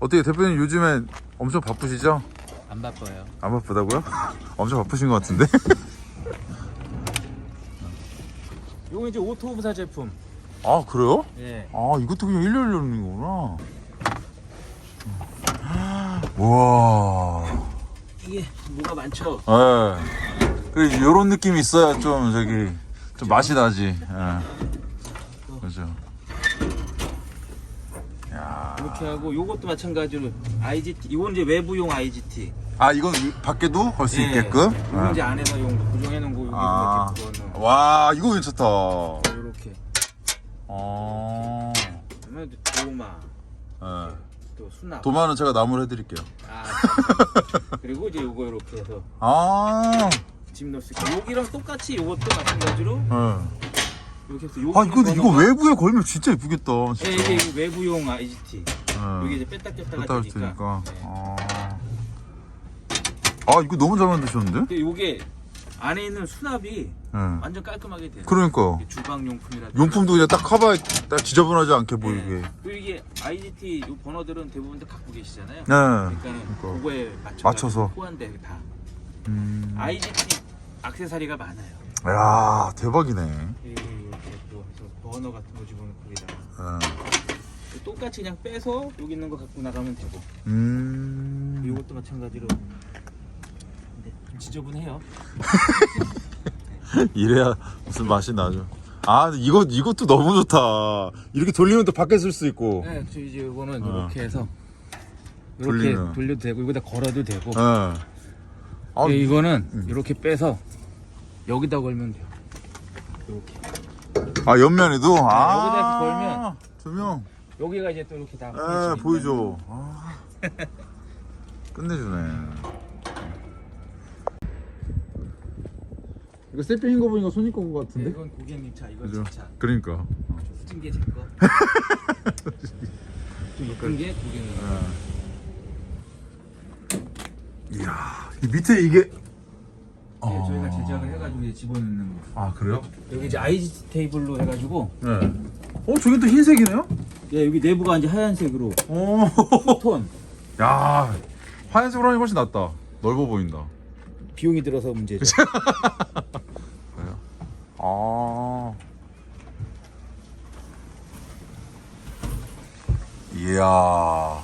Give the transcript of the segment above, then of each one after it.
어떻게 대표님 요즘에 엄청 바쁘시죠? 안 바빠요. 안 바쁘다고요? 엄청 바쁘신 것 같은데? 요거 이제 오토부사 제품. 아 그래요? 예. 아 이것도 그냥 일렬 열리는 거구나 우와 이게 뭐가 많죠? 예. 그 요런 느낌이 있어야 좀 저기 좀 맛이 나지 예. 그죠 야. 이렇게 하고 요것도 마찬가지로 IGT. 이건 이제 외부용 IGT. 아 이건 위- 밖에도 걸 수 예. 있게끔 이건 예. 이제 안에서 용 고정해 놓은 거 여기 아. 이렇게 부어놓은 와 이거 괜찮다 이렇게. 아 그러면 또 도마, 예. 또 수납. 도마는 제가 나무를 해드릴게요 아. 그리고 이제 요거 이렇게 해서 아, 짐 넣을 수 있고 여기랑 똑같이 요것도 마찬가지로 예. 이렇게 해서 아 이거 이거 외부에 걸면 진짜 이쁘겠다 예, 진짜 이게 이거 외부용 IGT. 예. 여기 이제 뺐다 꼈다가 뺐다 되니까. 되니까 네. 아. 아 이거 너무 잘 만드셨는데? 근데 요게 안에 있는 수납이 예. 완전 깔끔하게 돼요. 그러니까 이게 주방 용품이라든지. 용품도 그냥 딱 커버에 딱 지저분하지 않게 보이게 네. 그리고 이게 IGT 요 번호들은 대부분 다 갖고 계시잖아요. 네. 그러니까. 그거에 맞춰 맞춰서. 호환돼 다. 음. IGT 액세서리가 많아요. 야 대박이네 해서 버너 같은 거 집어넣고 여기다가 예. 똑같이 그냥 빼서 여기 있는 거 갖고 나가면 되고. 음. 이것도 마찬가지로. 근데 좀 지저분해요. 이래야 무슨 맛이 나죠 아 근데 이거 이것도 너무 좋다 이렇게 돌리면 또 밖에 쓸 수 있고 네, 저 이제 이거는 어. 이렇게 해서 이렇게 돌리면. 돌려도 되고 이거다 걸어도 되고. 예. 아, 예, 이거는 이렇게 빼서 여기다 걸면 돼요. 이렇게. 아 옆면에도 아 여기다 이렇게 걸면 조명 여기가 이제 또 이렇게 다. 예. 보이죠 아. 끝내주네 이거 세핑인 거 보니까 손님 거 네, 이건 고객님 차, 이건 그죠? 제 차. 그러니까 후진 게제 거. 좀 예쁜 게 고객님. 이야 이 밑에 이게 네, 저희가 제작을 해가지고 이제 집어넣는 거. 아 그래요? 여기 이제 IGT 테이블로 해가지고. 네. 어 저기 또 흰색이네요? 예, 여기 내부가 이제 하얀색으로 오. 톤. 야 하얀색으로 하니 훨씬 낫다. 넓어 보인다. 비용이 들어서 문제죠. 그래요? 아. 이야.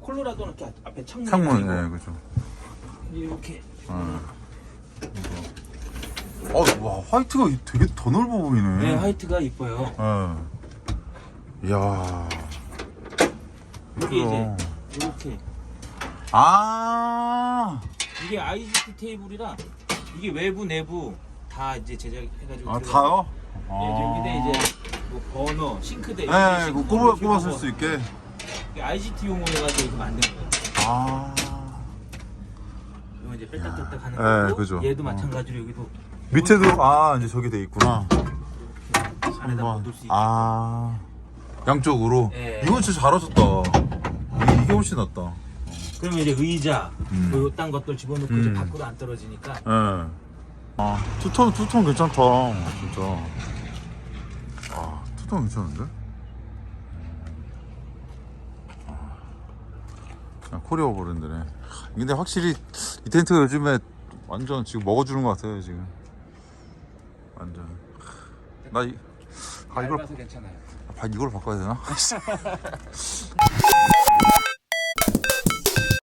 콜로라도는 이렇게 앞에 창문. 창문, 네, 그죠. 이렇게. 어, 와, 화이트가 되게 더 넓어 보이네. 네, 화이트가 이뻐요. 예. 이야. 이게 이제. 이렇게. 아. 이게 IGT 테이블이라 이게 외부 내부 다 이제 제작해가지고. 아. 다요? 예, 여기다 이제 뭐 버너, 싱크대. 네, 그 꼽아, 꼽아 쓸 수 있게. IGT용으로 해가지고 이렇게 만든 거예요. 아. 뺄딱 뺄딱 하는 네, 거고 그죠. 얘도 어. 마찬가지로 여기도 밑에도, 아, 이제 저기 돼 있구나. 안에다 한번. 묻을 수 있게. 아. 양쪽으로? 예. 이건 진짜 잘하셨다. 이게, 이게 훨씬 낫다. 그러면 이제 의자, 음. 뭐 요딴 것들 집어넣고 음. 이제 밖으로 안 떨어지니까 예. 아, 투톤, 투톤 괜찮다. 진짜. 아, 투톤 괜찮은데? 아, 코리아 브랜드네. 근데 확실히 이 텐트가 요즘에 완전 지금 먹어주는 것 같아요, 지금. 완전. 나 이, 아, 이걸, 괜찮아요. 아, 이걸 바꿔야 되나?